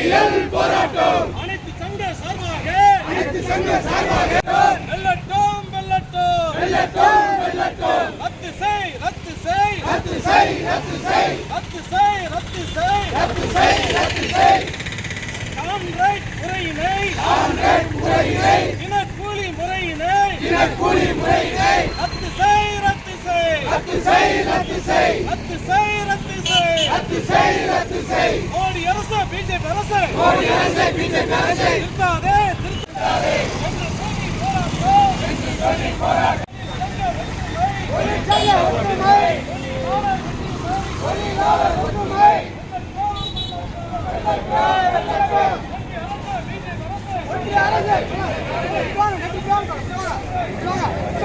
மறியல் போராட்டம். அனைத்து சங்க சார்பாக அனைத்து சங்க சார்பாக வெல்லட்டும் வெல்லட்டும். வெல்லட்டும் வெல்லட்டும். ரத்து செய் ரத்து செய். ரத்து செய் ரத்து செய். ரத்து செய் ரத்து செய். ரத்து செய் ரத்து செய். கான்ட்ராக்ட் முறையினை. கான்ட்ராக்ட் முறையினை. தினக்கூலி முறையினை. தினக்கூலி முறையினை. ரத்து செய் ரத்து செய். ரத்து செய் ரத்து செய். ரத்து செய் ரத்து செய் ரத்து செய் மோடி அரசு பிஜேபி அரசு. மோடி அரசு பிஜேபி அரசு. நிறுத்தாதே நிறுத்தாதே. என்று சொல்லி போராட்டம் என்று சொல்லி போராட்டம் ஒளி செய்ய ஒற்றுமை ஒளி இல்லாத ஒற்றுமை ஒன்றிய அரசு. அப்படியே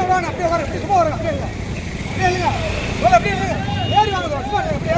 வாங்க அப்படியே வர அப்படியே சும்மா வருங்க அப்படியே அப்படியே ஏறி வாங்க சும்மா அப்படியே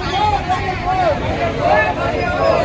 ¡Fuego!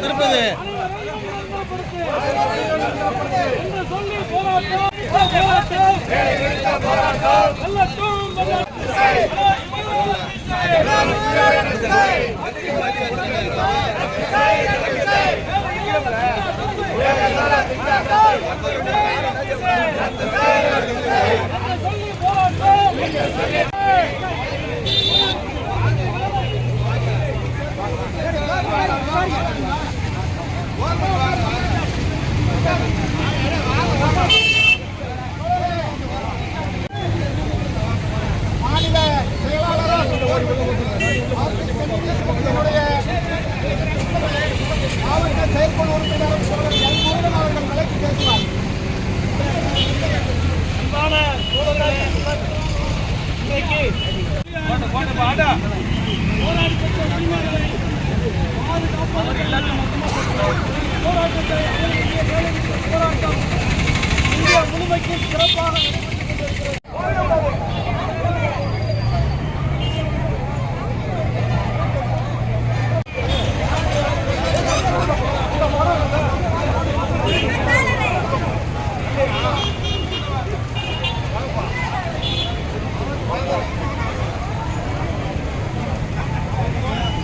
திருப்பதி. போராட்டம். மாவட்ட செயற்குழு உறுப்பினர் சோழர் அவர்கள் கலக்கி பேசுவார் போராட்டம். இந்தியா முழுமைக்கும் சிறப்பாக